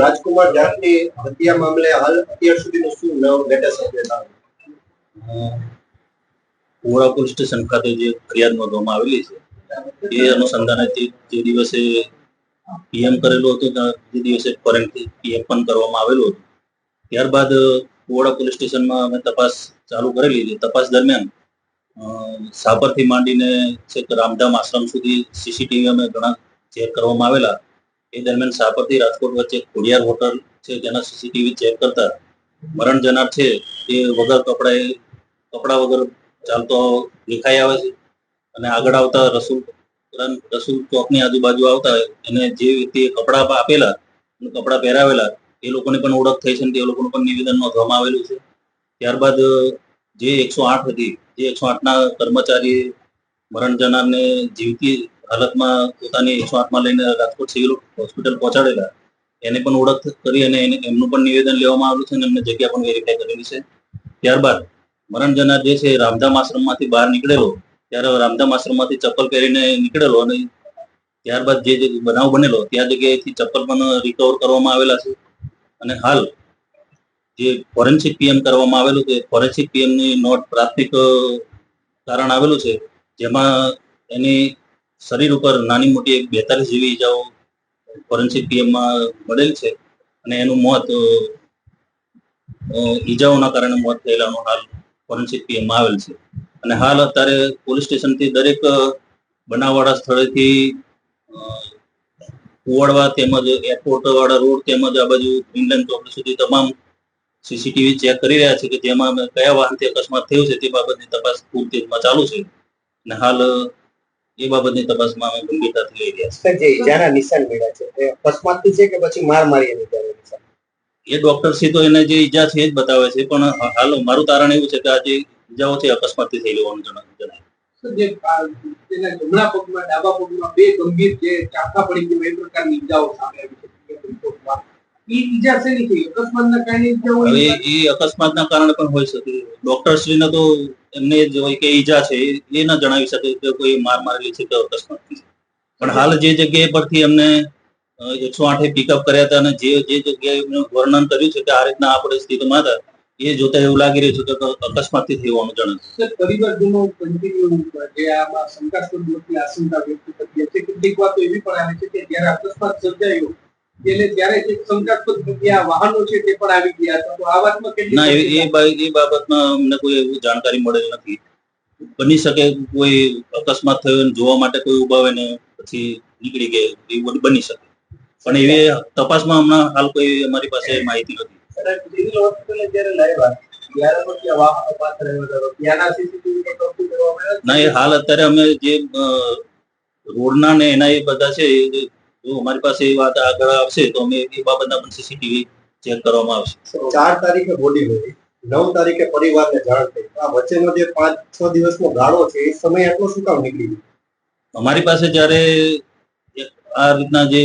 રાજકુમાર જાટની હત્યા મામલે હાલ અત્યાર સુધીનું શું લેટેસ્ટ અપડેટ આવે પોલીસ સ્ટેશન ખાતે જે ફરિયાદ નોંધવામાં આવેલી છે, એ અનુસંધાને જે દિવસે પીએમ કરેલું હતું જે દિવસે ફોરેન્સિક પીએમ પણ કરવામાં આવેલું હતું, ત્યારબાદ વોરા પોલીસ સ્ટેશનમાં અમે તપાસ ચાલુ કરેલી છે. તપાસ દરમિયાન સાપરથી માંડીને છેક રામધામ આશ્રમ સુધી સીસીટીવી અમે ઘણા ચેક કરવામાં આવેલા. એ દરમિયાન સાપરથી રાજકોટ વચ્ચે ખોડિયાર હોટલ છે તેના સીસીટીવી ચેક કરતા મરણ જનાર છે, તે વગર કપડાએ, કપડા વગર ચાલતો દેખાઈ આવે છે અને આગળ આવતા રસુલ રસુલ ચોકની આજુબાજુ આવતા એને જે વ્યક્તિએ કપડા આપેલા, કપડા પહેરાવેલા એ લોકોની પણ ઓળખ થઈ છે તે લોકોનું પણ નિવેદન નોંધવામાં આવેલું છે. ત્યારબાદ જે એકસો આઠ હતી જે એકસો આઠના કર્મચારી મરણ જનારને જીવતી હાલતમાં પોતાની એકસો આઠમાં લઈને રાજકોટ સિવિલ હોસ્પિટલ પહોંચાડેલા. એને પણ ઓળખ કરી અને એમનું પણ નિવેદન લેવામાં આવ્યું છે અને એમને જગ્યા પણ વેરીફાઈ કરેલી છે. ત્યારબાદ, મરણ જનાર જે છે રામધામ આશ્રમમાંથી બહાર નીકળેલો. ત્યારે રામધામ આશ્રમમાંથી ચપ્પલ પહેરીને નીકળેલો અને ત્યારબાદ જે બનાવ બનેલો, ત્યાં જગ્યાએથી ચપ્પલ પણ રિકવર કરવામાં આવેલા છે. અને હાલ જે ફોરેન્સિક પીએમ કરવામાં આવેલું છે ફોરેન્સિક પીએમની નોટ પ્રાથમિક કારણ આવેલું છે, જેમાં એની શરીર ઉપર નાની મોટી એક બેતાલીસ જેવી ઈજાઓ ફોરેન્સિક પીએમમાં મળેલ છે અને એનું મોત ઈજાઓના કારણે મોત થયેલાનું હાલ ફોરેન્સિક પીએમમાં આવેલ છે. અને હાલ અત્યારે પોલીસ સ્ટેશનથી દરેક બનાવવાળા સ્થળેથી કુવાડવા તેમજ એરપોર્ટ વાળા રોડ તેમજ આ બાજુ ઇન્ડિયન ચોકડી સુધી તમામ સીસીટીવી ચેક કરી રહ્યા છે કે જેમાં અમે કયા વાહનથી અકસ્માત થયું છે તે બાબતની તપાસ પૂર તેજમાં ચાલુ છે. અને હાલ એ બાબતની તપાસમાં અમે ગંભીરતાથી લઈ રહ્યા છે જે ઈજાના નિશાન મળ્યા છે એ અકસ્માતથી છે કે પછી માર મારી એની એ ડોક્ટર છે તો એને જે ઈજા છે એ જ બતાવે છે પણ હાલ મારું તારણ એવું છે કે આ જે ઈજાઓ છે અકસ્માતથી થઈ હોવાનું જણાય. જે તેના જમણા પગમાં, ડાબા પગમાં બે ગંભીર જે ચાકા પડી ગયું એ પ્રકારની ઈજાઓ સામે આવી છે. તો એમને જ કે ઈજા છે, એ- ના જણાવી શકે કે કોઈ માર મારેલી છે કે અકસ્માત પણ હાલ જે જગ્યાએ પરથી એમને એકસો આઠે પિકઅપ કર્યા હતા અને જે જે જગ્યાએ વર્ણન કર્યું છે કે આ રીતના આ પરિસ્થિતિમાં હતા એ જોતા એવું લાગી રહ્યું છે કે અકસ્માતથી થઈ હોવાનું જણાય. પરિવારજનો કન્ટિન્યુ જે આમાં શંકાસ્પદ મોટી આશંકા વ્યક્ત કરી છે કેટલીક વાતો એવી પણ આવે છે કે જ્યારે અકસ્માત સર્જાયો એટલે ત્યારે જે શંકાસ્પદ આ વાહનો છે તે પણ આવી ગયા હતા તો આ વાતમાં ના એ એ બાબતમાં અમને કોઈ એવું જાણકારી મળેલ નથી. બની શકે કોઈ અકસ્માત થયો ને જોવા માટે કોઈ ઊભા હોય ને પછી નીકળી ગયા એવું બની શકે. પણ એવી તપાસમાં હમણાં હાલ કોઈ અમારી પાસે માહિતી નથી. સિવિલ હોસ્પિટલે જ્યારે લાવ્યા ના એ હાલ અત્યારે અમે જે રોડના ને એના એ બધા છે એ જો અમારી પાસે એ વાત આગળ આવશે તો અમે એ બાબતના પણ સીસીટીવી ચેક કરવામાં આવશે. ચાર તારીખે બોડી હતી નવ તારીખે પરિવારને જાણ થઈ. આ વચ્ચેનો જે પાંચ છ દિવસનો ગાળો છે એ સમય આટલો શું કામ નીકળી ગયો? અમારી પાસે જ્યારે આ રીતના જે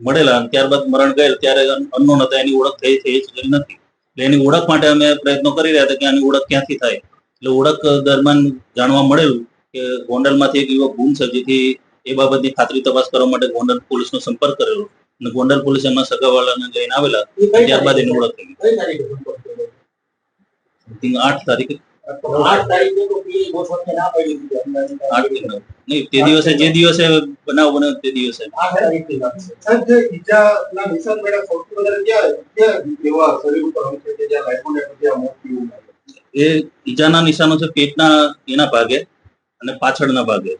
મળેલા અને ત્યારબાદ મરણ ગયેલ ત્યારે અનનોન હતા એની ઓળખ થઈ થઈ શકેલી નથી. એટલે એની ઓળખ માટે અમે પ્રયત્નો કરી રહ્યા હતા કે આની ઓળખ ક્યાંથી થાય. એટલે ઓળખ દરમિયાન જાણવા મળેલું કે ગોંડલમાંથી એક યુવક ગુમ છે જેથી એ બાબતની ખાતરી તપાસ કરવા માટે ગોંડલ પોલીસનો સંપર્ક કરેલો. અને ગોંડલ પોલીસ એમના સગાવાળાને લઈને આવેલા ત્યારબાદ એની ઓળખ થઈ. આઠ તારીખે તો દિવસે જે દિવસે બનાવ બન્યો તે દિવસે. એ ઈજાના નિશાનો છે પેટના એના ભાગે અને પાછળના ભાગે.